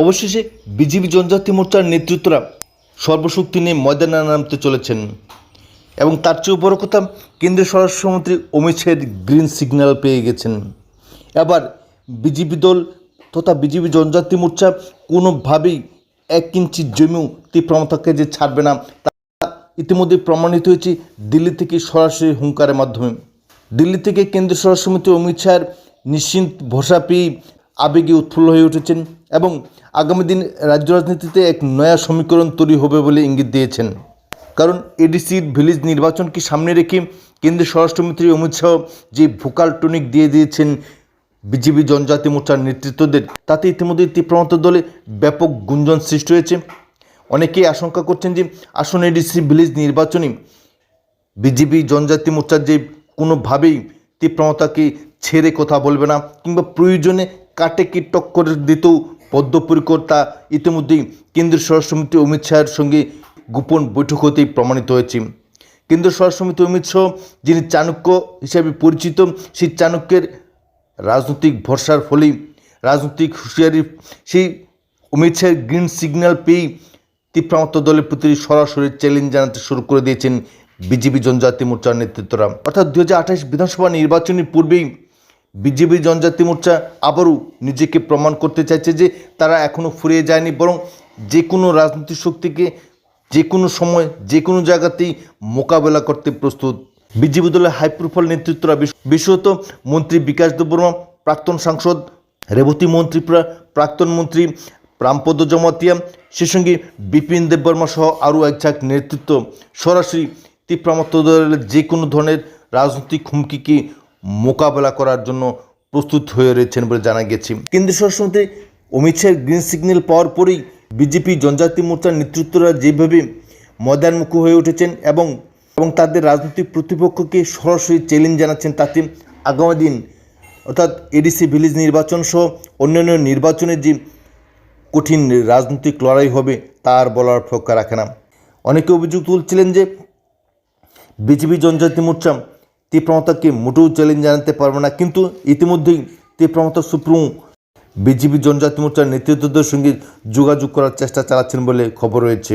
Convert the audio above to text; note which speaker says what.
Speaker 1: অবশেষে বিজেপি জনজাতি মোর্চার নেতৃত্বরা সর্বশক্তি নিয়ে ময়দানে নামতে চলেছেন। এবং তার চেয়েও বড় কথা, কেন্দ্রীয় স্বরাষ্ট্রমন্ত্রী অমিত শাহের গ্রিন সিগন্যাল পেয়ে গেছেন। এবার বিজেপি দল তথা বিজেপি জনজাতি মোর্চা কোনোভাবেই এক ইঞ্চি জমিও তীব্রমতাকে যে ছাড়বে না, তা ইতিমধ্যে প্রমাণিত হয়েছে দিল্লি থেকে সরাসরি হুঙ্কারের মাধ্যমে। দিল্লি থেকে কেন্দ্রীয় স্বরাষ্ট্রমন্ত্রী অমিত শাহের নিশ্চিন্ত ভরসা পেয়ে আবেগে উৎফুল্ল হয়ে উঠেছেন এবং আগামী দিন রাজ্য রাজনীতিতে এক নয়া সমীকরণ তৈরি হবে বলে ইঙ্গিত দিয়েছেন। কারণ এডিসির ভিলেজ নির্বাচনকে সামনে রেখে কেন্দ্রীয় স্বরাষ্ট্রমন্ত্রী অমিত শাহ যে ভোকাল টনিক দিয়ে দিয়েছেন বিজেপি জনজাতি মোর্চার নেতৃত্বদের, তাতে ইতিমধ্যে তীব্রমত দলে ব্যাপক গুঞ্জন সৃষ্টি হয়েছে। অনেকেই আশঙ্কা করছেন যে আসন্ন এডিসি ভিলেজ নির্বাচনে বিজেপি জনজাতি মোর্চার যে কোনোভাবেই তীব্রমতাকে ছেড়ে কথা বলবে না কিংবা প্রয়োজনে কাটে কি টক্কর দিতেও বদ্ধপরিকর তা ইতিমধ্যেই কেন্দ্রীয় স্বরাষ্ট্রমন্ত্রী অমিত শাহের সঙ্গে গোপন বৈঠক হতেই প্রমাণিত হয়েছে। কেন্দ্রীয় স্বরাষ্ট্রমন্ত্রী অমিত শাহ, যিনি চাণক্য হিসাবে পরিচিত, সেই চাণক্যের রাজনৈতিক ভরসার ফলেই রাজনৈতিক হুঁশিয়ারি, সেই অমিত শাহের গ্রিন সিগন্যাল পেয়েই তীব্রামত্ত দলের প্রতি সরাসরি চ্যালেঞ্জ জানাতে শুরু করে দিয়েছেন বিজেপি জনজাতি মোর্চার নেতৃত্বরা। অর্থাৎ দু হাজার আঠাশ বিধানসভা নির্বাচনের পূর্বেই বিজেপি জনজাতি মোর্চা আবারও নিজেকে প্রমাণ করতে চাইছে যে তারা এখনও ফুরিয়ে যায়নি, বরং যে কোনো রাজনৈতিক শক্তিকে যে কোনো সময়, যে কোনো জায়গাতেই মোকাবেলা করতে প্রস্তুত। বিজেপি দলের হাই প্রোফাইল নেতৃত্বরা বিশ- বিশেষত মন্ত্রী বিকাশ দেববর্মা, প্রাক্তন সাংসদ, রেবতী মন্ত্রীপ্রা প্রাক্তন মন্ত্রী রামপদ জমাতিয়া সে সঙ্গে বিপিন দেববর্মা সহ আরও এক ঝাঁক নেতৃত্ব। সরাসরি তীব্রামত্ত দলের যে কোনো ধরনের রাজনৈতিক হুমকিকে মোকাবেলা করার জন্য প্রস্তুত হয়ে রয়েছেন বলে জানা গেছে। কেন্দ্রীয় স্বরাষ্ট্রমন্ত্রী অমিত শাহের গ্রিন সিগন্যাল পাওয়ার পরেই বিজেপি জনজাতি মোর্চার নেতৃত্বরা যেভাবে ময়দানমুখী হয়ে উঠেছেন এবং এবং তাদের রাজনৈতিক প্রতিপক্ষকে সরাসরি চ্যালেঞ্জ জানাচ্ছেন, তাতে আগামী দিন অর্থাৎ এডিসি ভিলেজ নির্বাচন সহ অন্যান্য নির্বাচনের যে কঠিন রাজনৈতিক লড়াই হবে তার বলার ফক্কা রাখে না। অনেকে অভিযোগ তুলছিলেন যে বিজেপি জনজাতি মোর্চা তীব্রমতাকে মোটেও চ্যালেঞ্জ জানাতে পারবে না, কিন্তু ইতিমধ্যেই তীব্রমতা সুপ্রিমো বিজেপি জনজাতি মোর্চার নেতৃত্বদের সঙ্গে যোগাযোগ করার চেষ্টা চালাচ্ছেন বলে খবর রয়েছে।